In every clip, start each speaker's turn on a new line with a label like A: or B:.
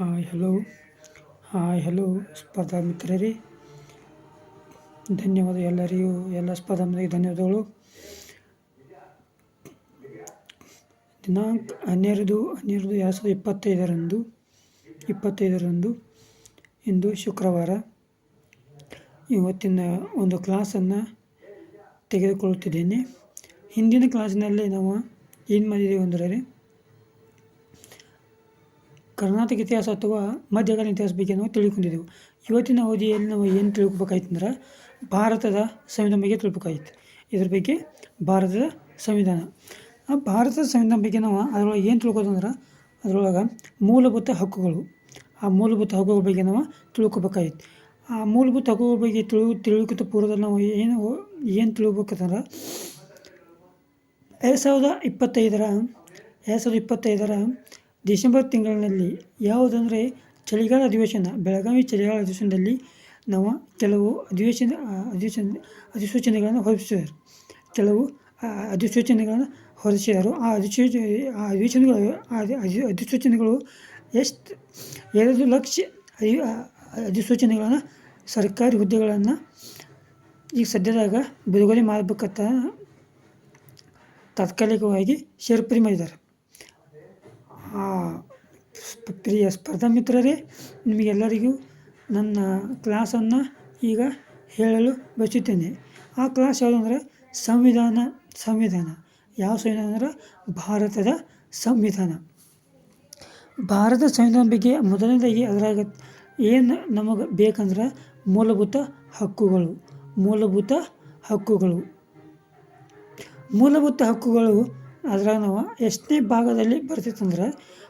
A: Hi hello hi hello ಸ್ಪರ್ಧಾ ಮಿತ್ರರೇ. ಧನ್ಯವಾದ ಎಲ್ಲರಿಗೂ, ಎಲ್ಲ ಸ್ಪರ್ಧಾ ಮಿತ್ರರಿಗೆ ಧನ್ಯವಾದಗಳು. ದಿನಾಂಕ ಹನ್ನೆರಡು ಹನ್ನೆರಡು ಎರಡು ಸಾವಿರದ ಇಪ್ಪತ್ತೈದರಂದು ಇಪ್ಪತ್ತೈದರಂದು ಇಂದು ಶುಕ್ರವಾರ ಇವತ್ತಿನ ಒಂದು ಕ್ಲಾಸನ್ನು ತೆಗೆದುಕೊಳ್ಳುತ್ತಿದ್ದೇನೆ. ಹಿಂದಿನ ಕ್ಲಾಸಿನಲ್ಲಿ ನಾವು ಏನು ಮಾಡಿದ್ದೀವಿ ಅಂದರೆ ಕರ್ನಾಟಕ ಇತಿಹಾಸ ಅಥವಾ ಮಧ್ಯಕಾಲೀನ ಇತಿಹಾಸ ಬಗ್ಗೆ ನಾವು ತಿಳ್ಕೊಂಡಿದ್ದೆವು ಇವತ್ತಿನ ಅವಧಿಯಲ್ಲಿ ನಾವು ಏನು ತಿಳ್ಕೊಬೇಕಾಯ್ತಂದ್ರೆ ಭಾರತದ ಸಂವಿಧಾನ ಬಗ್ಗೆ ತಿಳ್ಬೇಕಾಗಿತ್ತು ಇದ್ರ ಬಗ್ಗೆ ಭಾರತದ ಸಂವಿಧಾನ. ಆ ಭಾರತದ ಸಂವಿಧಾನ ಬಗ್ಗೆ ನಾವು ಅದರೊಳಗೆ ಏನು ತಿಳ್ಕೋತಂದ್ರೆ ಅದರೊಳಗೆ ಮೂಲಭೂತ ಹಕ್ಕುಗಳು. ಆ ಮೂಲಭೂತ ಹಕ್ಕುಗಳ ಬಗ್ಗೆ ನಾವು ತಿಳ್ಕೊಬೇಕಾಯ್ತು. ಆ ಮೂಲಭೂತ ಹಕ್ಕುಗಳ ಬಗ್ಗೆ ತಿಳಿ, ತಿಳ್ಕೊತ ಪೂರ್ವದಲ್ಲಿ ನಾವು ಏನು ಏನು ತಿಳ್ಕೊಬೇಕಂದ್ರೆ ಎರಡು ಸಾವಿರದ ಇಪ್ಪತ್ತೈದರ, ಎರಡು ಸಾವಿರದ ಇಪ್ಪತ್ತೈದರ ಡಿಸೆಂಬರ್ ತಿಂಗಳಿನಲ್ಲಿ ಯಾವುದಂದರೆ ಚಳಿಗಾಲ ಅಧಿವೇಶನ, ಬೆಳಗಾವಿ ಚಳಿಗಾಲ ಅಧಿವೇಶನದಲ್ಲಿ ನಾವು ಕೆಲವು ಅಧಿವೇಶನ ಅಧಿವೇಶನ, ಅಧಿಸೂಚನೆಗಳನ್ನು ಹೊರಡಿಸಿದರು. ಕೆಲವು ಅಧಿಸೂಚನೆಗಳನ್ನು ಹೊರಡಿಸಿದರು. ಆ ಅಧಿಸೂಚ, ಆ ಅಧಿವೇಶನಗಳು ಅಧಿಸೂಚನೆಗಳು ಎಷ್ಟು? ಎರಡು ಲಕ್ಷ ಅಧಿಸೂಚನೆಗಳನ್ನು ಸರ್ಕಾರಿ ಹುದ್ದೆಗಳನ್ನು ಈಗ ಸದ್ಯದಾಗ ಬಿಡುಗಡೆ ಮಾಡಬೇಕಂತ ತಾತ್ಕಾಲಿಕವಾಗಿ ಸೇರ್ಪಡೆ ಮಾಡಿದ್ದಾರೆ. ಪ್ರಿಯ ಸ್ಪರ್ಧಾ ಮಿತ್ರರೇ, ನಿಮಗೆಲ್ಲರಿಗೂ ನನ್ನ ಕ್ಲಾಸನ್ನು ಈಗ ಹೇಳಲು ಬಯಸುತ್ತೇನೆ. ಆ ಕ್ಲಾಸ್ ಯಾವುದಂದ್ರೆ ಸಂವಿಧಾನ ಸಂವಿಧಾನ. ಯಾವ ಸಂವಿಧಾನ ಅಂದರೆ ಭಾರತದ ಸಂವಿಧಾನ. ಭಾರತ ಸಂವಿಧಾನ ಬಗ್ಗೆ ಮೊದಲನೇದಾಗಿ ಅದರಾಗ ಏನು ನಮಗೆ ಬೇಕಂದ್ರೆ ಮೂಲಭೂತ ಹಕ್ಕುಗಳು ಮೂಲಭೂತ ಹಕ್ಕುಗಳು. ಮೂಲಭೂತ ಹಕ್ಕುಗಳು ಅದ್ರಾಗ ನಾವು ಎಷ್ಟನೇ ಭಾಗದಲ್ಲಿ ಬರ್ತಿತ್ತಂದ್ರೆ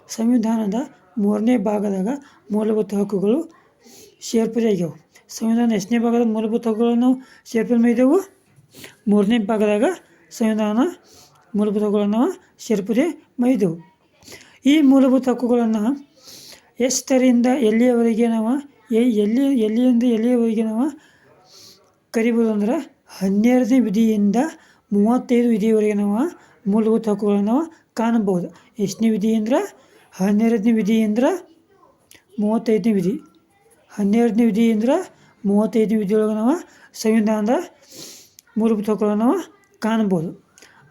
A: ಸಂವಿಧಾನದ ಮೂರನೇ ಭಾಗದಾಗ ಮೂಲಭೂತ ಹಕ್ಕುಗಳು ಸೇರ್ಪಡೆ ಸಂವಿಧಾನ ಎಷ್ಟನೇ ಭಾಗದ ಮೂಲಭೂತ ಹಕ್ಕುಗಳನ್ನು ಸೇರ್ಪಡೆ ಮಾಡಿದೆವು? ಮೂರನೇ ಭಾಗದಾಗ ಸಂವಿಧಾನ ಮೂಲಭೂತ ಹಕ್ಕುಗಳನ್ನು ಸೇರ್ಪಡೆ ಮಾಡಿದೆವು. ಈ ಮೂಲಭೂತ ಹಕ್ಕುಗಳನ್ನು ಎಷ್ಟರಿಂದ ಎಲ್ಲಿಯವರೆಗೆ ನಾವು ಎಲ್ಲಿ, ಎಲ್ಲಿಯಿಂದ ಎಲ್ಲಿಯವರೆಗೆ ನಾವು ಕರಿಬೋದು ಅಂದ್ರೆ ಹನ್ನೆರಡನೇ ವಿಧಿಯಿಂದ ಮೂವತ್ತೈದು ವಿಧಿಯವರೆಗೆ ನಾವು ಮೂಲಭೂತ ಹಕ್ಕುಗಳನ್ನು ನಾವು ಕಾಣಬಹುದು. ಎಷ್ಟನೇ ವಿಧಿ ಅಂದ್ರೆ? ಹನ್ನೆರಡನೇ ವಿಧಿ ಅಂದ್ರೆ ಮೂವತ್ತೈದನೇ ವಿಧಿ. ಹನ್ನೆರಡನೇ ವಿಧಿ ಅಂದ್ರೆ ಮೂವತ್ತೈದನೇ ವಿಧಿಯೊಳಗೆ ನಾವು ಸಂವಿಧಾನದ ಮೂಲಭೂತ ಹಕ್ಕುಗಳನ್ನು ನಾವು ಕಾಣ್ಬೋದು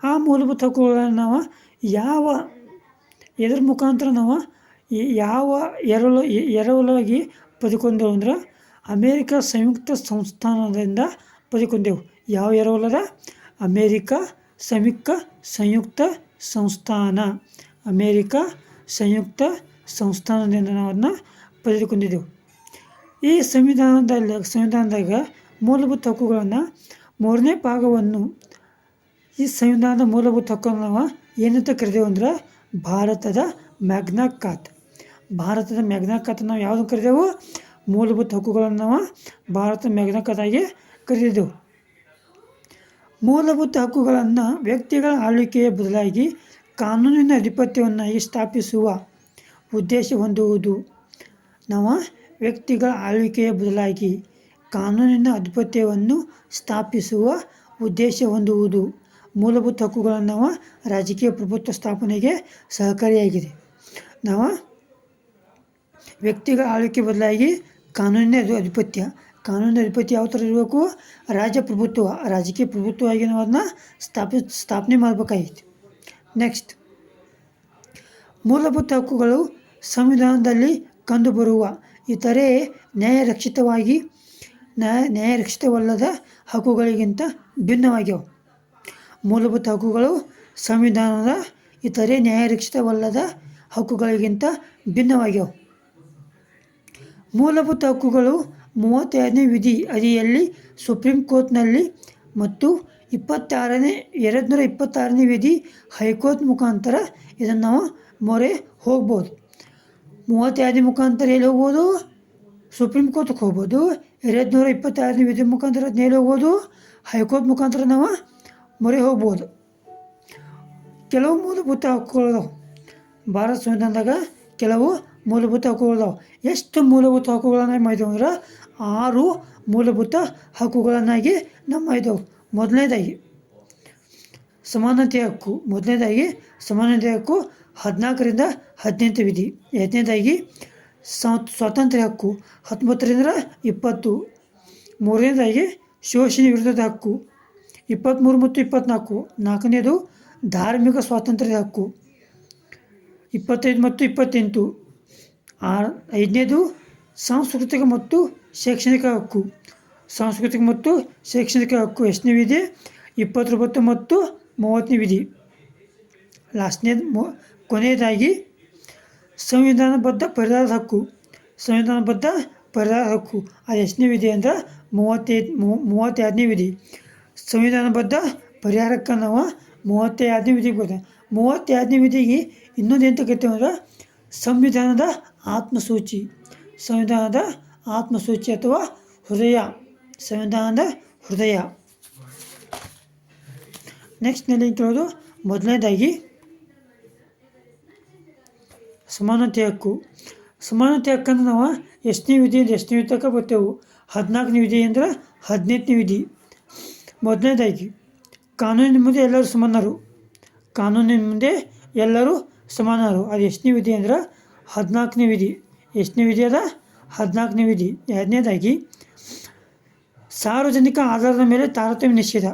A: ಆ ಮೂಲಭೂತ ಹಕ್ಕುಗಳನ್ನು ನಾವು ಯಾವ ಎದ್ರ ಮುಖಾಂತರ ನಾವು ಯಾವ ಎರವಲು ಎರವಲಾಗಿ ಪಡ್ಕೊಂಡೆವು ಅಂದ್ರೆ ಅಮೇರಿಕ ಸಂಯುಕ್ತ ಸಂಸ್ಥಾನದಿಂದ ಪದ್ಕೊಂಡೆವು ಯಾವ ಎರವಲದ? ಅಮೇರಿಕ ಸಂಯುಕ್ತ ಸಂಯುಕ್ತ ಸಂಸ್ಥಾನ. ಅಮೇರಿಕ ಸಂಯುಕ್ತ ಸಂಸ್ಥಾನದಿಂದ ನಾವು ಅದನ್ನ ಪಡೆದುಕೊಂಡಿದ್ದೆವು ಈ ಸಂವಿಧಾನದಲ್ಲಿ, ಸಂವಿಧಾನದಾಗ ಮೂಲಭೂತ ಹಕ್ಕುಗಳನ್ನು ಮೂರನೇ ಭಾಗವನ್ನು, ಈ ಸಂವಿಧಾನದ ಮೂಲಭೂತ ಹಕ್ಕನ್ನು ನಾವು ಏನಂತ ಕರೆದೆವು ಅಂದ್ರೆ ಭಾರತದ ಮ್ಯಾಗ್ನಾ ಕಾತ್ ಭಾರತದ ಮ್ಯಾಗ್ನಾ ಖಾತ ನಾವು ಯಾವುದನ್ನು ಕರೆದೆವು? ಮೂಲಭೂತ ಹಕ್ಕುಗಳನ್ನು ನಾವು ಭಾರತ ಮ್ಯಾಗ್ನಾ ಆಗಿ ಕರೆದಿದ್ದೆವು. ಮೂಲಭೂತ ಹಕ್ಕುಗಳನ್ನು ವ್ಯಕ್ತಿಗಳ ಆಳ್ವಿಕೆಯ ಬದಲಾಗಿ ಕಾನೂನಿನ ಅಧಿಪತ್ಯವನ್ನಾಗಿ ಸ್ಥಾಪಿಸುವ ಉದ್ದೇಶ ಹೊಂದುವುದು. ನಾವು ವ್ಯಕ್ತಿಗಳ ಆಳ್ವಿಕೆಯ ಬದಲಾಗಿ ಕಾನೂನಿನ ಅಧಿಪತ್ಯವನ್ನು ಸ್ಥಾಪಿಸುವ ಉದ್ದೇಶ ಹೊಂದುವುದು. ಮೂಲಭೂತ ಹಕ್ಕುಗಳನ್ನು ರಾಜಕೀಯ ಪ್ರಭುತ್ವ ಸ್ಥಾಪನೆಗೆ ಸಹಕಾರಿಯಾಗಿದೆ. ನಾವು ವ್ಯಕ್ತಿಗಳ ಆಳ್ವಿಕೆ ಬದಲಾಗಿ ಕಾನೂನಿನ ಅಧಿಪತ್ಯ ಕಾನೂನಿನ ಅಧಿಪತಿ ಯಾವ ಥರ ಇರಬೇಕು? ರಾಜಪ್ರಭುತ್ವ ರಾಜಕೀಯ ಪ್ರಭುತ್ವವಾಗಿ ನಾವು ಅದನ್ನ ಸ್ಥಾಪಿ, ಸ್ಥಾಪನೆ ಮಾಡಬೇಕಾಗಿತ್ತು. ನೆಕ್ಸ್ಟ್ ಮೂಲಭೂತ ಹಕ್ಕುಗಳು ಸಂವಿಧಾನದಲ್ಲಿ ಕಂಡುಬರುವ ಇತರೆ ನ್ಯಾಯರಕ್ಷಿತವಾಗಿ ನ್ಯಾಯ ನ್ಯಾಯರಕ್ಷಿತವಲ್ಲದ ಹಕ್ಕುಗಳಿಗಿಂತ ಭಿನ್ನವಾಗಿವೆ. ಮೂಲಭೂತ ಹಕ್ಕುಗಳು ಸಂವಿಧಾನದ ಇತರೆ ನ್ಯಾಯರಕ್ಷಿತವಲ್ಲದ ಹಕ್ಕುಗಳಿಗಿಂತ ಭಿನ್ನವಾಗಿವೆ. ಮೂಲಭೂತ ಹಕ್ಕುಗಳು ಮೂವತ್ತೆರಡನೇ ವಿಧಿ ಅಡಿಯಲ್ಲಿ ಸುಪ್ರೀಂ ಕೋರ್ಟ್ನಲ್ಲಿ ಮತ್ತು ಇಪ್ಪತ್ತಾರನೇ ಎರಡು ನೂರ ಇಪ್ಪತ್ತಾರನೇ ವಿಧಿ ಹೈಕೋರ್ಟ್ ಮುಖಾಂತರ ಇದನ್ನು ನಾವು ಮೊರೆ ಹೋಗ್ಬೋದು. ಮೂವತ್ತೆರಡನೇ ಮುಖಾಂತರ ಎಲ್ಲಿ ಹೋಗ್ಬೋದು? ಸುಪ್ರೀಂ ಕೋರ್ಟ್ಗೆ ಹೋಗ್ಬೋದು. ಎರಡು ನೂರ ಇಪ್ಪತ್ತಾರನೇ ವಿಧಿ ಮುಖಾಂತರ ಎಲ್ಲಿ ಹೋಗ್ಬೋದು? ಹೈಕೋರ್ಟ್ ಮುಖಾಂತರ ನಾವು ಮೊರೆ ಹೋಗ್ಬೋದು. ಕೆಲವು ಮೂಲಭೂತ ಹಕ್ಕುಗಳು. ಭಾರತ ಸಂವಿಧಾನದಾಗ ಕೆಲವು ಮೂಲಭೂತ ಹಕ್ಕುಗಳು ಎಷ್ಟು ಮೂಲಭೂತ ಹಕ್ಕುಗಳನ್ನು ಅಂದ್ರೆ ಆರು ಮೂಲಭೂತ ಹಕ್ಕುಗಳನ್ನಾಗಿ ನಮ್ಮ ಇದ್ದವು ಮೊದಲನೇದಾಗಿ ಸಮಾನತೆಯ ಹಕ್ಕು. ಮೊದಲನೇದಾಗಿ ಸಮಾನತೆಯ ಹಕ್ಕು ಹದಿನಾಲ್ಕರಿಂದ ಹದಿನೆಂಟು ವಿಧಿ. ಎರಡನೇದಾಗಿ ಸ್ವ- ಸ್ವಾತಂತ್ರ್ಯ ಹಕ್ಕು ಹತ್ತೊಂಬತ್ತರಿಂದ ಇಪ್ಪತ್ತು. ಮೂರನೇದಾಗಿ ಶೋಷಣೆ ವಿರುದ್ಧದ ಹಕ್ಕು ಇಪ್ಪತ್ತ್ಮೂರು ಮತ್ತು ಇಪ್ಪತ್ತ್ನಾಲ್ಕು ನಾಲ್ಕನೇದು ಧಾರ್ಮಿಕ ಸ್ವಾತಂತ್ರ್ಯದ ಹಕ್ಕು. ಇಪ್ಪತ್ತೈದು ಮತ್ತು ಇಪ್ಪತ್ತೆಂಟು. ಆ ಐದನೇದು ಸಾಂಸ್ಕೃತಿಕ ಮತ್ತು ಶೈಕ್ಷಣಿಕ ಹಕ್ಕು. ಸಾಂಸ್ಕೃತಿಕ ಮತ್ತು ಶೈಕ್ಷಣಿಕ ಹಕ್ಕು ಎಷ್ಟನೇ ವಿಧಿ? ಇಪ್ಪತ್ತೊಂಬತ್ತು ಮತ್ತು ಮೂವತ್ತನೇ ವಿಧಿ. ಲಾಸ್ಟ್ನೇದು, ಮೊ, ಕೊನೆಯದಾಗಿ ಸಂವಿಧಾನಬದ್ಧ ಪರಿಹಾರದ ಹಕ್ಕು. ಸಂವಿಧಾನಬದ್ಧ ಪರಿಹಾರ ಹಕ್ಕು. ಅದು ಎಷ್ಟನೇ ವಿಧಿ ಅಂದ್ರೆ ಮೂವತ್ತೈದು ಮೂವತ್ತೆರಡನೇ ವಿಧಿ. ಸಂವಿಧಾನಬದ್ಧ ಪರಿಹಾರಕ್ಕೆ ನಾವು ಮೂವತ್ತೆರಡನೇ ವಿಧಿಗೆ ಬರ್ತೇವೆ ಮೂವತ್ತೆರಡನೇ ವಿಧಿಗೆ ಇನ್ನೊಂದು ಎಂತ ಕರಿತೇವೆ ಅಂದ್ರೆ ಸಂವಿಧಾನದ ಆತ್ಮಸೂಚಿ. ಸಂವಿಧಾನದ ಆತ್ಮಸೂಚಿ ಅಥವಾ ಹೃದಯ. ಸಂವಿಧಾನದ ಹೃದಯ. ನೆಕ್ಸ್ಟ್ನಲ್ಲಿ ಕೇಳೋದು ಮೊದಲನೇದಾಗಿ ಸಮಾನತೆ ಹಕ್ಕು. ಸಮಾನತೆ ಹಕ್ಕಂದ್ರೆ ನಾವು ಎಷ್ಟನೇ ವಿಧಿಯಿಂದ ಎಷ್ಟನೇ ವಿಧಿ ತನಕ ಬರ್ತೇವೆ? ಹದಿನಾಲ್ಕನೇ ವಿಧಿ ಅಂದ್ರೆ ಹದಿನೆಂಟನೇ ವಿಧಿ. ಮೊದಲನೇದಾಗಿ ಕಾನೂನಿನ ಮುಂದೆ ಎಲ್ಲರೂ ಸಮಾನರು. ಕಾನೂನಿನ ಮುಂದೆ ಎಲ್ಲರೂ ಸಮಾನರು. ಅದು ಎಷ್ಟನೇ ವಿಧಿ ಅಂದ್ರೆ ಹದಿನಾಲ್ಕನೇ ವಿಧಿ. ಎಷ್ಟನೇ ವಿಧಿ ಅದ? ಹದಿನಾಲ್ಕನೇ ವಿಧಿ. ಎರಡನೇದಾಗಿ, ಸಾರ್ವಜನಿಕ ಆಧಾರದ ಮೇಲೆ ತಾರತಮ್ಯ ನಿಷೇಧ.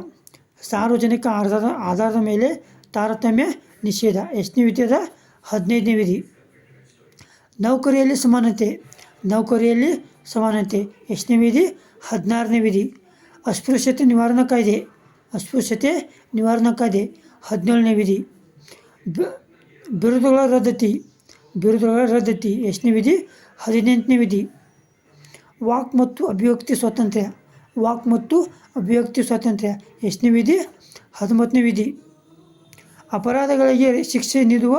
A: ಸಾರ್ವಜನಿಕ ಆಧಾರದ ಆಧಾರದ ಮೇಲೆ ತಾರತಮ್ಯ ನಿಷೇಧ. ಎಷ್ಟನೇ ವಿಧಿ ಅದ? ಹದಿನೈದನೇ ವಿಧಿ. ನೌಕರಿಯಲ್ಲಿ ಸಮಾನತೆ. ನೌಕರಿಯಲ್ಲಿ ಸಮಾನತೆ. ಎಷ್ಟನೇ ವಿಧಿ? ಹದಿನಾರನೇ ವಿಧಿ. ಅಸ್ಪೃಶ್ಯತೆ ನಿವಾರಣಾ ಕಾಯ್ದೆ. ಅಸ್ಪೃಶ್ಯತೆ ನಿವಾರಣಾ ಕಾಯ್ದೆ. ಹದಿನೇಳನೇ ವಿಧಿ. ಬಿರುದುಗಳ ರದ್ದತಿ ಬಿರುದುಗಳ ರದ್ದತಿ ಎಷ್ಟನೇ ವಿಧಿ? ಹದಿನೆಂಟನೇ ವಿಧಿ. ವಾಕ್ ಮತ್ತು ಅಭಿವ್ಯಕ್ತಿ ಸ್ವಾತಂತ್ರ್ಯ. ವಾಕ್ ಮತ್ತು ಅಭಿವ್ಯಕ್ತಿ ಸ್ವಾತಂತ್ರ್ಯ ಎಷ್ಟನೇ ವಿಧಿ? ಹತ್ತೊಂಬತ್ತನೇ ವಿಧಿ. ಅಪರಾಧಗಳಿಗೆ ಶಿಕ್ಷೆ ನೀಡುವ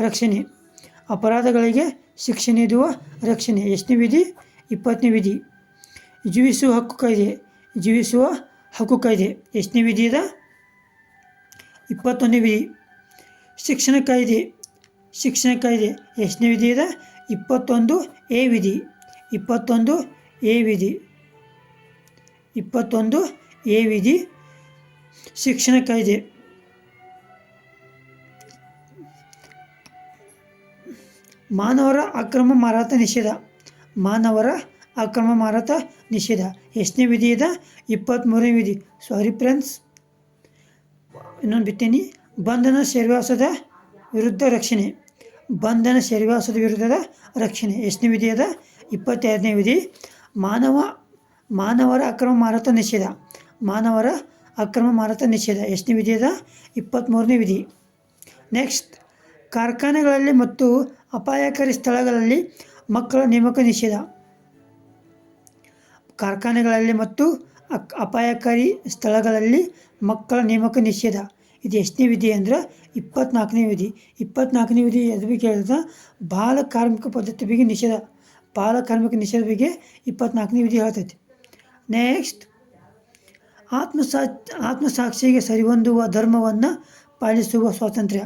A: ರಕ್ಷಣೆ. ಅಪರಾಧಗಳಿಗೆ ಶಿಕ್ಷೆ ನೀಡುವ ರಕ್ಷಣೆ ಎಷ್ಟನೇ ವಿಧಿ? ಇಪ್ಪತ್ತನೇ ವಿಧಿ. ಜೀವಿಸುವ ಹಕ್ಕು ಕಾಯ್ದೆ. ಜೀವಿಸುವ ಹಕ್ಕು ಕಾಯ್ದೆ ಎಷ್ಟನೇ ವಿಧಿ ಇದೆ ಇಪ್ಪತ್ತೊಂದನೇ ವಿಧಿ ಶಿಕ್ಷಣ ಕಾಯ್ದೆ. ಶಿಕ್ಷಣ ಕಾಯ್ದೆ ಎಷ್ಟನೇ ವಿಧಿ ಇದೆ ಇಪ್ಪತ್ತೊಂದು ಎ ವಿಧಿ. ಇಪ್ಪತ್ತೊಂದು ಎ ವಿಧಿ. ಇಪ್ಪತ್ತೊಂದು ಎ ವಿಧಿ. ಶಿಕ್ಷಣ ಕಾಯ್ದೆ. ಮಾನವರ ಅಕ್ರಮ ಮಾರಾಟ ನಿಷೇಧ. ಮಾನವರ ಅಕ್ರಮ ಮಾರಾಟ ನಿಷೇಧ. ಎಷ್ಟನೇ ವಿಧಿ ಇದೆ ಇಪ್ಪತ್ತ್ಮೂರನೇ ವಿಧಿ. ಸಾರಿ ಫ್ರೆಂಡ್ಸ್ ಇನ್ನೊಂದು ಬಿತ್ತೀನಿ ಬಂಧನ ಸೆರೆವಾಸದ ವಿರುದ್ಧ ರಕ್ಷಣೆ. ಬಂಧನ ಸೆರೆವಾಸದ ವಿರುದ್ಧದ ರಕ್ಷಣೆ. ಎಷ್ಟನೇ ವಿಧಿ ಅದ? ಇಪ್ಪತ್ತೆರಡನೇ ವಿಧಿ. ಮಾನವ, ಮಾನವರ ಅಕ್ರಮ ಮಾರಾಟ ನಿಷೇಧ. ಮಾನವರ ಅಕ್ರಮ ಮಾರಾಟ ನಿಷೇಧ. ಎಷ್ಟನೇ ವಿಧಿ ಅದ? ಇಪ್ಪತ್ತ್ಮೂರನೇ ವಿಧಿ. ನೆಕ್ಸ್ಟ್ ಕಾರ್ಖಾನೆಗಳಲ್ಲಿ ಮತ್ತು ಅಪಾಯಕಾರಿ ಸ್ಥಳಗಳಲ್ಲಿ ಮಕ್ಕಳ ನೇಮಕ ನಿಷೇಧ. ಕಾರ್ಖಾನೆಗಳಲ್ಲಿ ಮತ್ತು ಅಪಾಯಕಾರಿ ಸ್ಥಳಗಳಲ್ಲಿ ಮಕ್ಕಳ ನೇಮಕ ನಿಷೇಧ. ಇದು ಎಷ್ಟನೇ ವಿಧಿ ಅಂದ್ರೆ ಇಪ್ಪತ್ನಾಲ್ಕನೇ ವಿಧಿ. ಇಪ್ಪತ್ನಾಲ್ಕನೇ ವಿಧಿ ಎದು ಬಗ್ಗೆ ಹೇಳಿದ್ರೆ ಬಾಲ ಕಾರ್ಮಿಕ ಪದ್ಧತಿ ಬಗ್ಗೆ ನಿಷೇಧ. ಬಾಲ ಕಾರ್ಮಿಕ ನಿಷೇಧ ಬಗ್ಗೆ ಇಪ್ಪತ್ನಾಲ್ಕನೇ ವಿಧಿ ಹೇಳ್ತೈತಿ. ನೆಕ್ಸ್ಟ್ ಆತ್ಮಸಾ, ಆತ್ಮಸಾಕ್ಷಿಗೆ ಸರಿಹೊಂದುವ ಧರ್ಮವನ್ನು ಪಾಲಿಸುವ ಸ್ವಾತಂತ್ರ್ಯ.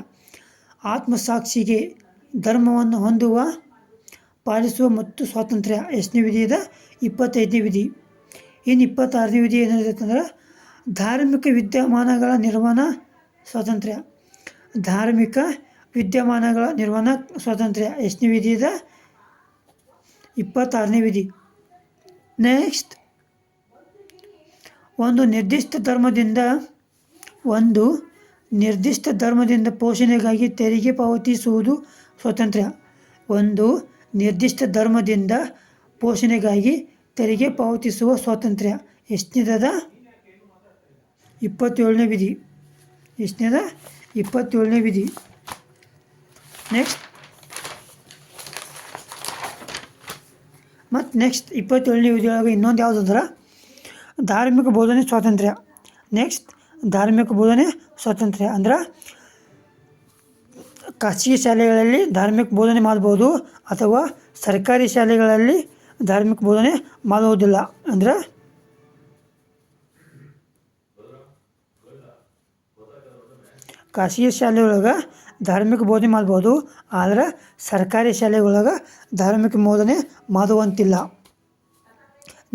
A: ಆತ್ಮಸಾಕ್ಷಿಗೆ ಧರ್ಮವನ್ನು ಹೊಂದುವ, ಪಾಲಿಸುವ ಮತ್ತು ಸ್ವಾತಂತ್ರ್ಯ. ಎಷ್ಟನೇ ವಿಧಿ ಇದೆ? ಇಪ್ಪತ್ತೈದನೇ ವಿಧಿ. ಇನ್ನು ಇಪ್ಪತ್ತಾರನೇ ವಿಧಿ ಏನಿರ್ತಂದ್ರೆ ಧಾರ್ಮಿಕ ವಿದ್ಯಮಾನಗಳ ನಿರ್ವಹಣಾ ಸ್ವಾತಂತ್ರ್ಯ. ಧಾರ್ಮಿಕ ವಿದ್ಯಮಾನಗಳ ನಿರ್ವಹಣ ಸ್ವಾತಂತ್ರ್ಯ. ಎಷ್ಟನೇ ವಿಧಿ ಇದೆ? ಇಪ್ಪತ್ತಾರನೇ ವಿಧಿ. ನೆಕ್ಸ್ಟ್, ಒಂದು ನಿರ್ದಿಷ್ಟ ಧರ್ಮದಿಂದ ಒಂದು ನಿರ್ದಿಷ್ಟ ಧರ್ಮದಿಂದ ಪೋಷಣೆಗಾಗಿ ತೆರಿಗೆ ಪಾವತಿಸುವುದು ಸ್ವಾತಂತ್ರ್ಯ. ಒಂದು ನಿರ್ದಿಷ್ಟ ಧರ್ಮದಿಂದ ಪೋಷಣೆಗಾಗಿ ತೆರಿಗೆ ಪಾವತಿಸುವ ಸ್ವಾತಂತ್ರ್ಯ. ಎಷ್ಟನೇದದ? ಇಪ್ಪತ್ತೇಳನೇ ವಿಧಿ. ಎಷ್ಟನೇದ? ಇಪ್ಪತ್ತೇಳನೇ ವಿಧಿ. ನೆಕ್ಸ್ಟ್ ಮತ್ತು ನೆಕ್ಸ್ಟ್ ಇಪ್ಪತ್ತೇಳನೇ ವಿಧಿಯೊಳಗೆ ಇನ್ನೊಂದು ಯಾವುದಂದ್ರೆ ಧಾರ್ಮಿಕ ಬೋಧನೆ ಸ್ವಾತಂತ್ರ್ಯ. ನೆಕ್ಸ್ಟ್ ಧಾರ್ಮಿಕ ಬೋಧನೆ ಸ್ವಾತಂತ್ರ್ಯ. ಅಂದ್ರೆ ಖಾಸಗಿ ಶಾಲೆಗಳಲ್ಲಿ ಧಾರ್ಮಿಕ ಬೋಧನೆ ಮಾಡ್ಬೋದು ಅಥವಾ ಸರ್ಕಾರಿ ಶಾಲೆಗಳಲ್ಲಿ ಧಾರ್ಮಿಕ ಬೋಧನೆ ಮಾಡುವುದಿಲ್ಲ ಅಂದ್ರೆ? ಖಾಸಗಿ ಶಾಲೆಯೊಳಗೆ ಧಾರ್ಮಿಕ ಬೋಧನೆ ಮಾಡ್ಬೋದು, ಆದರೆ ಸರ್ಕಾರಿ ಶಾಲೆಗಳೊಳಗೆ ಧಾರ್ಮಿಕ ಬೋಧನೆ ಮಾಡುವಂತಿಲ್ಲ.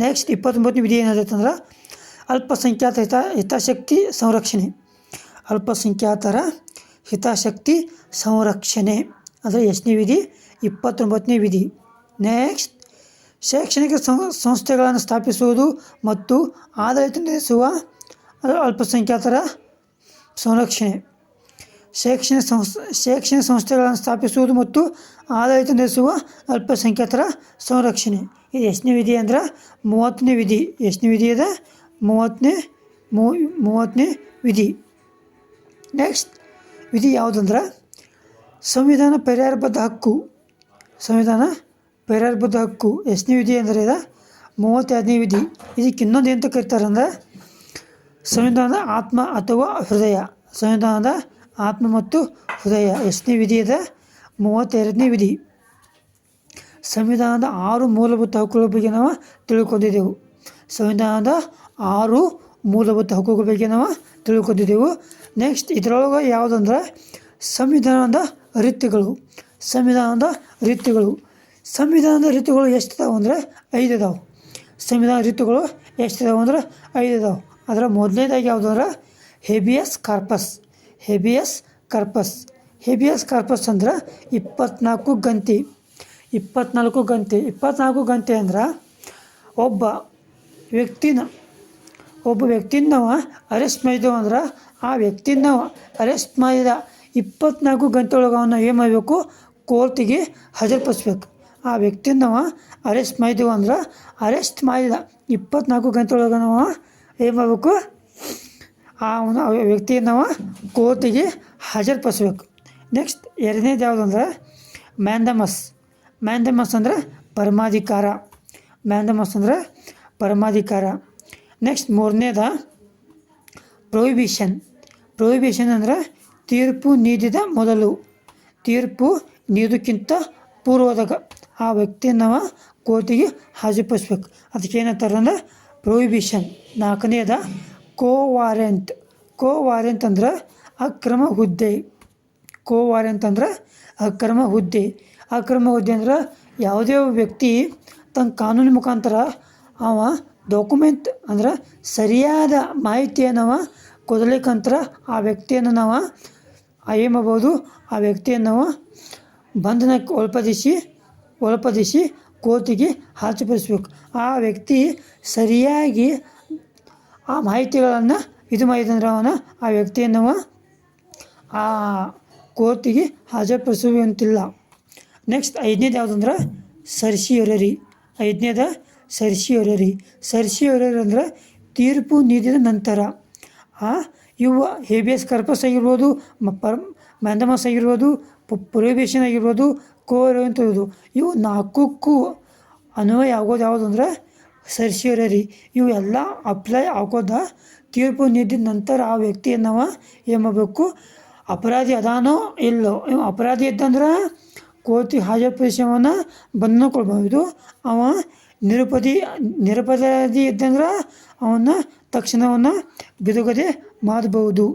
A: ನೆಕ್ಸ್ಟ್ ಇಪ್ಪತ್ತೊಂಬತ್ತನೇ ವಿಧಿ ಏನಾದೈತಂದ್ರೆ ಅಲ್ಪಸಂಖ್ಯಾತ ಹಿತ, ಹಿತಾಸಕ್ತಿ ಸಂರಕ್ಷಣೆ. ಅಲ್ಪಸಂಖ್ಯಾತರ ಹಿತಾಸಕ್ತಿ ಸಂರಕ್ಷಣೆ. ಅಂದರೆ ಎಷ್ಟನೇ ವಿಧಿ? ಇಪ್ಪತ್ತೊಂಬತ್ತನೇ ವಿಧಿ. ನೆಕ್ಸ್ಟ್ ಶೈಕ್ಷಣಿಕ ಸಂಸ್ಥೆಗಳನ್ನು ಸ್ಥಾಪಿಸುವುದು ಮತ್ತು ಆಡಳಿತ ನಡೆಸುವ ಅಲ್ಪಸಂಖ್ಯಾತರ ಸಂರಕ್ಷಣೆ. ಶೈಕ್ಷಣಿಕ ಸಂಸ್ಥೆ ಶೈಕ್ಷಣಿಕ ಸಂಸ್ಥೆಗಳನ್ನು ಸ್ಥಾಪಿಸುವುದು ಮತ್ತು ಆಡಳಿತ ನಡೆಸುವ ಅಲ್ಪಸಂಖ್ಯಾತರ ಸಂರಕ್ಷಣೆ. ಇದು ಎಷ್ಟನೇ ವಿಧಿ ಅಂದ್ರೆ ಮೂವತ್ತನೇ ವಿಧಿ. ಎಷ್ಟನೇ ವಿಧಿ ಇದೆ ಮೂವತ್ತನೇ, ಮೂ, ಮೂವತ್ತನೇ ವಿಧಿ. ನೆಕ್ಸ್ಟ್ ವಿಧಿ ಯಾವುದಂದ್ರೆ ಸಂವಿಧಾನ ಪರಿಹಾರಬದ್ಧ ಹಕ್ಕು. ಸಂವಿಧಾನ ಪರಿಹಾರಬದ್ಧ ಹಕ್ಕು ಎಷ್ಟನೇ ವಿಧಿ ಅಂದರೆ ಇದು? ಮೂವತ್ತೆರಡನೇ ವಿಧಿ. ಇದಕ್ಕೆ ಇನ್ನೊಂದು ಎಂತ ಕರೀತಾರೆ ಅಂದ್ರೆ? ಸಂವಿಧಾನದ ಆತ್ಮ ಅಥವಾ ಹೃದಯ. ಸಂವಿಧಾನದ ಆತ್ಮ ಮತ್ತು ಹೃದಯ ಎಷ್ಟನೇ ವಿಧಿ ಇದೆ. ಮೂವತ್ತೆರಡನೇ ವಿಧಿ. ಸಂವಿಧಾನದ ಆರು ಮೂಲಭೂತ ಹಕ್ಕುಗಳ ಬಗ್ಗೆ ನಾವು ತಿಳ್ಕೊಂಡಿದ್ದೆವು ಸಂವಿಧಾನದ ಆರು ಮೂಲಭೂತ ಹಕ್ಕುಗಳ ಬಗ್ಗೆ ನಾವು ತಿಳ್ಕೊಂಡಿದ್ದೆವು ನೆಕ್ಸ್ಟ್ ಇದರೊಳಗೆ ಯಾವುದಂದ್ರೆ? ಸಂವಿಧಾನದ ರೀತಿಗಳು. ಸಂವಿಧಾನದ ರೀತಿಗಳು. ಸಂವಿಧಾನದ ಋತುಗಳು ಎಷ್ಟು ಇದಾವೆ ಅಂದರೆ ಐದು ಇದಾವೆ ಸಂವಿಧಾನ ಋತುಗಳು ಎಷ್ಟು ಇದಾವೆ ಅಂದ್ರೆ ಐದು ಇದಾವೆ ಅದರ ಮೊದಲನೇದಾಗಿ ಯಾವುದು ಅಂದ್ರೆ habeas corpus. Habeas corpus. Habeas corpus ಅಂದ್ರೆ ಇಪ್ಪತ್ನಾಲ್ಕು ಗಂತಿ. ಇಪ್ಪತ್ನಾಲ್ಕು ಗಂತಿ. ಇಪ್ಪತ್ನಾಲ್ಕು ಗಂಟೆ ಅಂದ್ರೆ ಒಬ್ಬ ವ್ಯಕ್ತಿನ, ಒಬ್ಬ ವ್ಯಕ್ತಿನವ ನಾವು ಅರೆಸ್ಟ್ ಮಾಡಿದೆವು ಅಂದ್ರೆ ಆ ವ್ಯಕ್ತಿನವ ಅರೆಸ್ಟ್ ಮಾಡಿದ ಇಪ್ಪತ್ನಾಲ್ಕು ಗಂಟೆ ಒಳಗೆ ಅವನ್ನ ಏನು ಮಾಡಬೇಕು? ಕೋರ್ಟಿಗೆ ಹಾಜರುಪಡಿಸ್ಬೇಕು. ಆ ವ್ಯಕ್ತಿನ ನಾವು ಅರೆಸ್ಟ್ ಮಾಡಿದೆವು ಅಂದ್ರೆ ಅರೆಸ್ಟ್ ಮಾಡಿದ ಇಪ್ಪತ್ನಾಲ್ಕು ಗಂಟೆ ಒಳಗೆ ನಾವು ಏನು ಮಾಡಬೇಕು? ಆ ವ್ಯಕ್ತಿಯನ್ನು ನಾವು ಕೋರ್ಟಿಗೆ ಹಾಜರುಪಡಿಸ್ಬೇಕು. ನೆಕ್ಸ್ಟ್ ಎರಡನೇದು ಯಾವುದಂದ್ರೆ ಮ್ಯಾಂಡಮಸ್. ಮ್ಯಾಂಡಮಸ್ ಅಂದರೆ ಪರಮಾಧಿಕಾರ. ಮ್ಯಾಂಡಮಸ್ ಅಂದರೆ ಪರಮಾಧಿಕಾರ. ನೆಕ್ಸ್ಟ್ ಮೂರನೇದ ಪ್ರೊಹಿಬಿಷನ್ ಪ್ರೊಹಿಬಿಷನ್ ಅಂದರೆ ತೀರ್ಪು ನೀಡಿದ ಮೊದಲು. ತೀರ್ಪು ನೀಡೋಕ್ಕಿಂತ ಪೂರ್ವದಾಗ. ಆ ವ್ಯಕ್ತಿಯನ್ನು ನಾವು ಕೋರ್ಟಿಗೆ ಹಾಜರುಪಡಿಸ್ಬೇಕು. ಅದಕ್ಕೆ ಏನಂತಾರೆ ಅಂದ್ರೆ ಪ್ರೊಹಿಬಿಷನ್ ನಾಲ್ಕನೇದ ಕೋ ವಾರೆಂಟ್ ಕೋ ವಾರೆಂಟ್ ಅಂದ್ರೆ ಅಕ್ರಮ ಹುದ್ದೆ ಕೋ ವಾರೆಂಟ್ ಅಂದ್ರೆ ಅಕ್ರಮ ಹುದ್ದೆ ಅಕ್ರಮ ಹುದ್ದೆ ಅಂದ್ರೆ ಯಾವುದೇ ವ್ಯಕ್ತಿ ತನ್ನ ಕಾನೂನು ಮುಖಾಂತರ ಅವ ಡಾಕ್ಯುಮೆಂಟ್ ಅಂದ್ರೆ ಸರಿಯಾದ ಮಾಹಿತಿಯನ್ನು ನಾವು ಆ ವ್ಯಕ್ತಿಯನ್ನು ನಾವು ಏಮಬಹುದು ಆ ವ್ಯಕ್ತಿಯನ್ನು ಬಂಧನಕ್ಕೆ ಒಳಪಡಿಸಿ ಒಳಪಡಿಸಿ ಕೋತಿಗೆ ಹಾಜರುಪಡಿಸ್ಬೇಕು. ಆ ವ್ಯಕ್ತಿ ಸರಿಯಾಗಿ ಆ ಮಾಹಿತಿಗಳನ್ನು ಇದು ಮಾಡಿದಂದ್ರೆ ಅವನ ಆ ವ್ಯಕ್ತಿಯನ್ನು ಆ ಕೋತಿಗೆ ಹಾಜರುಪಡಿಸುವಂತಿಲ್ಲ. ನೆಕ್ಸ್ಟ್ ಐದನೇದು ಯಾವುದಂದ್ರೆ ಸರ್ಸಿಯೊರರಿ ಐದನೇದ ಸರ್ಸಿಯೊರರಿ ಸರ್ಸಿಯೊರರಿ ಅಂದ್ರೆ ತೀರ್ಪು ನೀಡಿದ ನಂತರ. ಆ ಇವು ಹೇಬಿಯಸ್ ಕರ್ಪಸ್ ಆಗಿರ್ಬೋದು ಪರ್ ಮ್ಯಾಂದಮಸ್ ಆಗಿರ್ಬೋದು ಪುರೋಬೇಷನ್ ಆಗಿರ್ಬೋದು ಕೋರ್ ಹೇಳೋದು. ಇವು ನಾಲ್ಕಕ್ಕೂ ಅನ್ವಯ ಆಗೋದು ಯಾವುದು ಅಂದ್ರೆ ಸರ್ಸಿಯರರಿ ಇವು ಎಲ್ಲ ಅಪ್ಲೈ ಆಗೋದ ತೀರ್ಪು ನೀಡಿದ ನಂತರ ಆ ವ್ಯಕ್ತಿಯನ್ನು ನಾವು ಏನು ಮಾಡಬೇಕು ಅಪರಾಧಿ ಅದಾನೋ ಇಲ್ಲೋ, ಇವ ಅಪರಾಧಿ ಇದ್ದಂದ್ರೆ ಕೋತಿ ಹಾಜರ್ ಪರಿಶ್ರಮವನ್ನು ಬಂಧನ ಕೊಡ್ಬೋದು ಅವ ನಿರುಪದಿ, ನಿರಪರಾಧಿ ಇದ್ದಂದ್ರೆ ಅವನ್ನ ತಕ್ಷಣವನ್ನು ಬಿಡುಗಡೆ ಮಾಡಬಹುದು.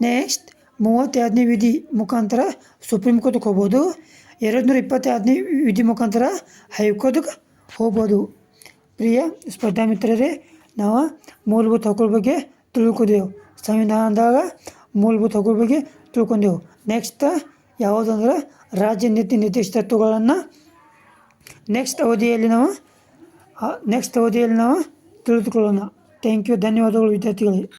A: ನೆಕ್ಸ್ಟ್ ಮೂವತ್ತೆರಡನೇ ವಿಧಿ ಮುಖಾಂತರ ಸುಪ್ರೀಂ ಕೋರ್ಟ್ಗೆ ಹೋಗ್ಬೋದು ಎರಡು ನೂರ ಇಪ್ಪತ್ತೆರಡನೇ ವಿಧಿ ಮುಖಾಂತರ ಹೈಕೋರ್ಟ್ಗೆ ಹೋಗ್ಬೋದು. ಪ್ರಿಯ ಸ್ಪರ್ಧಾ ಮಿತ್ರರೇ, ನಾವು ಮೂಲಭೂತ ಹಕ್ಕುಗಳ ಬಗ್ಗೆ ತಿಳ್ಕೊಂಡೆವು ಸಂವಿಧಾನದಾಗ ಮೂಲಭೂತ ಹಕ್ಕುಗಳ ಬಗ್ಗೆ ತಿಳ್ಕೊಂಡೆವು ನೆಕ್ಸ್ಟ್ ಯಾವುದಂದ್ರೆ ರಾಜ್ಯ ನೀತಿ ನಿರ್ದಿಷ್ಟತ್ವಗಳನ್ನು ನೆಕ್ಸ್ಟ್ ಅವಧಿಯಲ್ಲಿ ನಾವು ನೆಕ್ಸ್ಟ್ ಅವಧಿಯಲ್ಲಿ ನಾವು ತಿಳಿದುಕೊಳ್ಳೋಣ. ಥ್ಯಾಂಕ್ ಯು ಧನ್ಯವಾದಗಳು ವಿದ್ಯಾರ್ಥಿಗಳೇ.